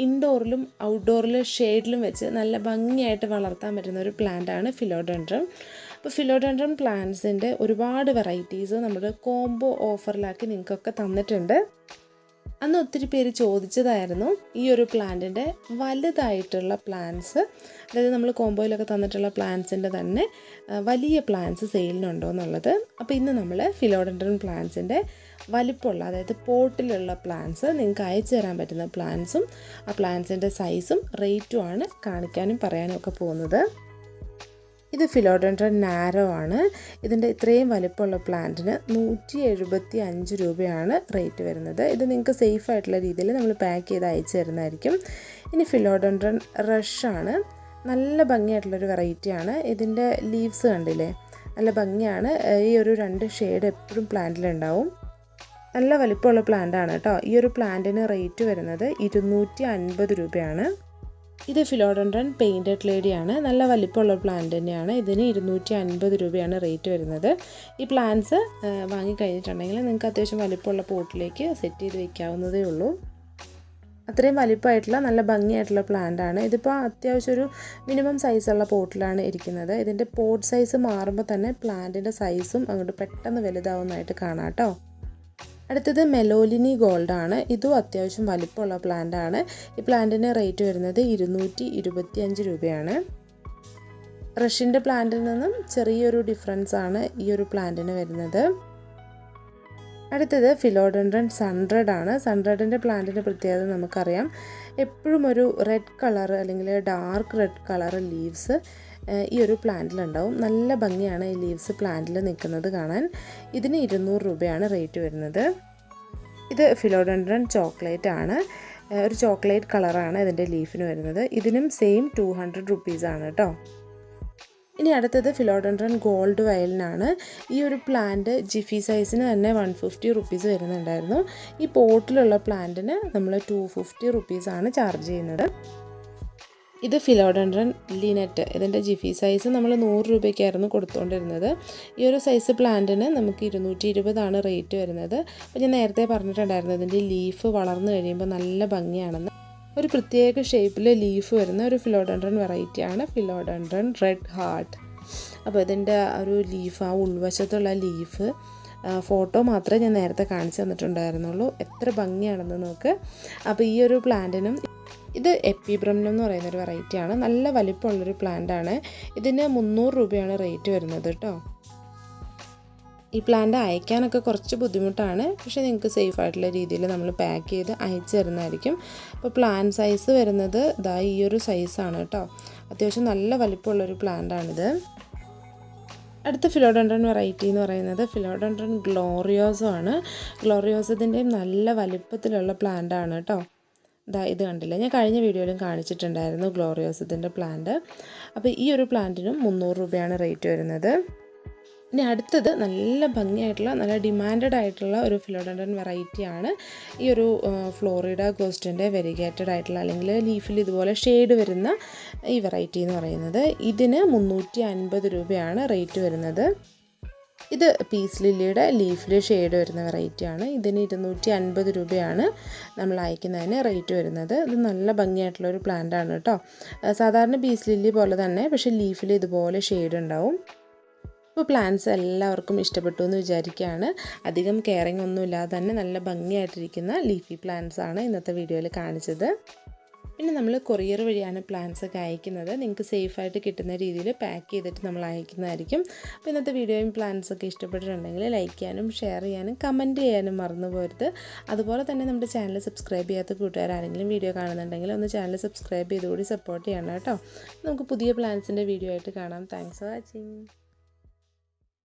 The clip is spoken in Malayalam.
ഇൻഡോറിലും ഔട്ട്ഡോറിലും ഷെയ്ഡിലും വെച്ച് നല്ല ഭംഗിയായിട്ട് വളർത്താൻ പറ്റുന്ന ഒരു പ്ലാന്റാണ് ഫിലോഡൻഡ്രം അപ്പോൾ ഫിലോഡൻഡ്രം പ്ലാന്റ്സിന്റെ ഒരുപാട് വെറൈറ്റീസ് നമ്മുടെ കോംബോ ഓഫറിലാക്കി നിങ്ങൾക്കൊക്കെ തന്നിട്ടുണ്ട്. അന്ന് ഒത്തിരി പേര് ചോദിച്ചതായിരുന്നു ഈ ഒരു പ്ലാന്റിന്റെ വലുതായിട്ടുള്ള പ്ലാന്റ്സ് അതായത് നമ്മൾ കോമ്പോയിലൊക്കെ തന്നിട്ടുള്ള പ്ലാന്റ്സിന്റെ തന്നെ വലിയ പ്ലാന്റ്സ് സെയിലിനുണ്ടോ എന്നുള്ളത്. അപ്പോൾ ഇന്ന് നമ്മൾ ഫിലോഡൻഡ്രൻ പ്ലാന്റ്സിന്റെ വലിപ്പമുള്ള അതായത് പോട്ടിലുള്ള പ്ലാന്റ്സ് നിങ്ങൾക്ക് അയച്ചു തരാൻ പറ്റുന്ന പ്ലാന്റ്സും ആ പ്ലാന്റ്സിന്റെ സൈസും റേറ്റും ആണ് കാണിക്കാനും പറയാനും ഒക്കെ പോകുന്നത്. ഇത് ഫിലോഡൻഡ്രൻ നാരോ ആണ്. ഇതിന്റെ ഇത്രയും വലിപ്പമുള്ള പ്ലാന്റിന് നൂറ്റി എഴുപത്തി അഞ്ച് രൂപയാണ് റേറ്റ് വരുന്നത്. ഇത് നിങ്ങൾക്ക് സേഫ് ആയിട്ടുള്ള രീതിയിൽ നമ്മൾ പാക്ക് ചെയ്ത് അയച്ചു തരുന്നതായിരിക്കും. ഇനി ഫിലോഡൻഡ്രൻ ആണ്. നല്ല ഭംഗിയായിട്ടുള്ളൊരു വെറൈറ്റിയാണ് ഇതിന്റെ ലീവ്സ് കണ്ടില്ലേ? നല്ല ഭംഗിയാണ്. ഈ ഒരു രണ്ട് ഷെയ്ഡ് എപ്പോഴും പ്ലാന്റിലുണ്ടാവും നല്ല വലിപ്പമുള്ള പ്ലാന്റ് ആണ് കേട്ടോ. ഈ ഒരു പ്ലാന്റിന് റേറ്റ് വരുന്നത് ഇരുന്നൂറ്റി അൻപത് രൂപയാണ്. ഇത് ഫിലോഡൻഡ്രൻ പെയിന്റഡ് ലേഡിയാണ് നല്ല വലിപ്പമുള്ള പ്ലാന്റ് തന്നെയാണ്. ഇതിന് ഇരുന്നൂറ്റി അൻപത് രൂപയാണ് റേറ്റ് വരുന്നത്. ഈ പ്ലാന്റ്സ് വാങ്ങിക്കഴിഞ്ഞിട്ടുണ്ടെങ്കിൽ നിങ്ങൾക്ക് അത്യാവശ്യം വലിപ്പമുള്ള പോട്ടിലേക്ക് സെറ്റ് ചെയ്ത് വെക്കാവുന്നതേ ഉള്ളൂ. അത്രയും വലിപ്പമായിട്ടുള്ള നല്ല ഭംഗിയായിട്ടുള്ള പ്ലാന്റ് ആണ്. ഇതിപ്പോൾ അത്യാവശ്യം ഒരു മിനിമം സൈസുള്ള പോട്ടിലാണ് ഇരിക്കുന്നത്. ഇതിന്റെ പോട്ട് സൈസ് മാറുമ്പോൾ തന്നെ പ്ലാന്റിന്റെ സൈസും അങ്ങോട്ട് പെട്ടെന്ന് വലുതാവുന്നതായിട്ട് കാണാം കേട്ടോ. അടുത്തത് മെലോലിനി ഗോൾഡ് ആണ്. ഇതും അത്യാവശ്യം വലിപ്പമുള്ള പ്ലാന്റ് ആണ്. ഈ പ്ലാന്റിന് റേറ്റ് വരുന്നത് ഇരുന്നൂറ്റി ഇരുപത്തി അഞ്ച് രൂപയാണ്. റഷ്യന്റെ പ്ലാന്റിൽ നിന്നും ചെറിയൊരു ഡിഫറൻസ് ആണ് ഈ ഒരു പ്ലാന്റിന് വരുന്നത്. അടുത്തത് ഫിലോഡൻഡ്രൻ സൺഡ്രഡ് ആണ്. സൺഡ്രഡിന്റെ പ്ലാന്റിന്റെ പ്രത്യേകത നമുക്കറിയാം. എപ്പോഴും ഒരു റെഡ് കളർ അല്ലെങ്കിൽ ഡാർക്ക് റെഡ് കളർ ലീവ്സ് ഈ ഒരു പ്ലാന്റിലുണ്ടാവും. നല്ല ഭംഗിയാണ് ഈ ലീവ്സ് പ്ലാന്റിൽ നിൽക്കുന്നത് കാണാൻ. ഇതിന് ഇരുന്നൂറ് രൂപയാണ് റേറ്റ് വരുന്നത്. ഇത് ഫിലോഡൻഡ്രൻ ചോക്ലേറ്റ് ആണ്. ഒരു ചോക്ലേറ്റ് കളറാണ് ഇതിന്റെ ലീഫിന് വരുന്നത്. ഇതിനും സെയിം ടു ഹൺഡ്രഡ് റുപ്പീസാണ് കേട്ടോ. ഇനി അടുത്തത് ഫിലോഡൻഡ്രൻ ഗോൾഡ് വയലിനാണ്. ഈ ഒരു പ്ലാന്റ് ജിഫി സൈസിന് തന്നെ വൺ ഫിഫ്റ്റി റുപ്പീസ് വരുന്നുണ്ടായിരുന്നു. ഈ പോട്ടിലുള്ള പ്ലാന്റിന് നമ്മൾ ടു ഫിഫ്റ്റി റുപ്പീസാണ് ചാർജ് ചെയ്യുന്നത്. ഇത് ഫിലോഡൻഡ്രൻ ലിനെറ്റ് ഇതിന്റെ ജിഫി സൈസ് നമ്മൾ നൂറ് രൂപയ്ക്കായിരുന്നു കൊടുത്തുകൊണ്ടിരുന്നത് ഈ ഒരു സൈസ് പ്ലാന്റിന് നമുക്ക് ഇരുന്നൂറ്റി ഇരുപതാണ് റേറ്റ് വരുന്നത്. അപ്പോൾ ഞാൻ നേരത്തെ പറഞ്ഞിട്ടുണ്ടായിരുന്നു ഇതിന്റെ ലീഫ് വളർന്നു കഴിയുമ്പോൾ നല്ല ഭംഗിയാണെന്ന്. ഒരു പ്രത്യേക ഷേപ്പിൽ ലീഫ് വരുന്ന ഒരു ഫിലോഡൻഡ്രൻ വെറൈറ്റിയാണ് ഫിലോഡൻഡ്രൻ റെഡ് ഹാർട്ട് അപ്പോൾ ഇതിന്റെ ഒരു ലീഫ് ആ ഉൾവശത്തുള്ള ലീഫ് ഫോട്ടോ മാത്രമേ ഞാൻ നേരത്തെ കാണിച്ചു തന്നിട്ടുണ്ടായിരുന്നുള്ളൂ. എത്ര ഭംഗിയാണെന്ന് നോക്ക്. അപ്പോൾ ഈ ഒരു പ്ലാന്റിനും ഇത് എപ്പിബ്രംനം എന്ന് പറയുന്ന ഒരു വെറൈറ്റിയാണ് നല്ല വലിപ്പമുള്ളൊരു പ്ലാന്റ് ആണ്. ഇതിന് മുന്നൂറ് രൂപയാണ് റേറ്റ് വരുന്നത് കേട്ടോ ഈ പ്ലാന്റ് അയക്കാനൊക്കെ കുറച്ച് ബുദ്ധിമുട്ടാണ്. പക്ഷേ നിങ്ങൾക്ക് സേഫ് ആയിട്ടുള്ള രീതിയിൽ നമ്മൾ പാക്ക് ചെയ്ത് അയച്ചു തരുന്നതായിരിക്കും. അപ്പോൾ പ്ലാൻ സൈസ് വരുന്നത് ഇതാ ഈ ഒരു സൈസാണ് കേട്ടോ അത്യാവശ്യം നല്ല വലിപ്പമുള്ളൊരു പ്ലാന്റാണിത് അടുത്ത ഫിലോഡൻഡ്രൻ വെറൈറ്റി എന്ന് പറയുന്നത് ഫിലോഡൻഡ്രൻ ഗ്ലോറിയോസോ ആണ്. ഗ്ലോറിയോസത്തിന്റെയും നല്ല വലിപ്പത്തിലുള്ള പ്ലാന്റ് ആണ് കേട്ടോ. ഇതാ ഇത് കണ്ടില്ല? ഞാൻ കഴിഞ്ഞ വീഡിയോയിലും കാണിച്ചിട്ടുണ്ടായിരുന്നു ഗ്ലോറിയോസത്തിന്റെ പ്ലാന്റ് അപ്പോൾ ഈ ഒരു പ്ലാന്റിനും മുന്നൂറ് രൂപയാണ് റേറ്റ് വരുന്നത്. ഇനി അടുത്തത് നല്ല ഭംഗിയായിട്ടുള്ള നല്ല ഡിമാൻഡ് ആയിട്ടുള്ള ഒരു ഫിലോഡൻഡൻ വെറൈറ്റിയാണ് ഈ ഒരു ഫ്ലോറിഡ ഗോസ്റ്റിന്റെ വെരിഗേറ്റഡ് ആയിട്ടുള്ള അല്ലെങ്കിൽ ലീഫിൽ ഇതുപോലെ ഷെയ്ഡ് വരുന്ന ഈ വെറൈറ്റി എന്ന് പറയുന്നത്. ഇതിന് മുന്നൂറ്റി അൻപത് രൂപയാണ് റേറ്റ് വരുന്നത്. ഇത് പീസ് ലില്ലിയുടെ ലീഫിൽ ഷെയ്ഡ് വരുന്ന വെറൈറ്റിയാണ് ഇതിന് ഇരുന്നൂറ്റി അൻപത് രൂപയാണ് നമ്മൾ അയക്കുന്നതിന് റേറ്റ് വരുന്നത്. ഇത് നല്ല ഭംഗിയായിട്ടുള്ള ഒരു പ്ലാന്റ് ആണ് കേട്ടോ. സാധാരണ പീസ് ലില്ലി പോലെ തന്നെ പക്ഷേ ലീഫിൽ ഇതുപോലെ ഷെയ്ഡ് ഉണ്ടാവും. ഇപ്പോൾ പ്ലാന്റ്സ് എല്ലാവർക്കും ഇഷ്ടപ്പെട്ടു എന്ന് വിചാരിക്കുകയാണ്. അധികം കെയറിങ് ഒന്നും ഇല്ലാതെ തന്നെ നല്ല ഭംഗിയായിട്ടിരിക്കുന്ന ലീഫി പ്ലാന്റ്സ് ആണ് ഇന്നത്തെ വീഡിയോയിൽ കാണിച്ചത്. പിന്നെ നമ്മൾ കൊറിയർ വഴിയാണ് പ്ലാന്റ്സ് ഒക്കെ അയക്കുന്നത്. നിങ്ങൾക്ക് സേഫായിട്ട് കിട്ടുന്ന രീതിയിൽ പാക്ക് ചെയ്തിട്ട് നമ്മൾ അയക്കുന്നതായിരിക്കും. അപ്പോൾ ഇന്നത്തെ വീഡിയോയും പ്ലാന്റ്സ് ഒക്കെ ഇഷ്ടപ്പെട്ടിട്ടുണ്ടെങ്കിൽ ലൈക്ക് ചെയ്യാനും ഷെയർ ചെയ്യാനും കമന്റ് ചെയ്യാനും മറന്നു പോരുത്. അതുപോലെ തന്നെ നമ്മുടെ ചാനൽ സബ്സ്ക്രൈബ് ചെയ്യാത്ത കൂട്ടുകാരാരെങ്കിലും വീഡിയോ കാണുന്നുണ്ടെങ്കിൽ ഒന്ന് ചാനൽ സബ്സ്ക്രൈബ് ചെയ്തുകൂടി സപ്പോർട്ട് ചെയ്യണം കേട്ടോ. നമുക്ക് പുതിയ പ്ലാന്റ്സിന്റെ വീഡിയോ ആയിട്ട് കാണാം. Thanks for watching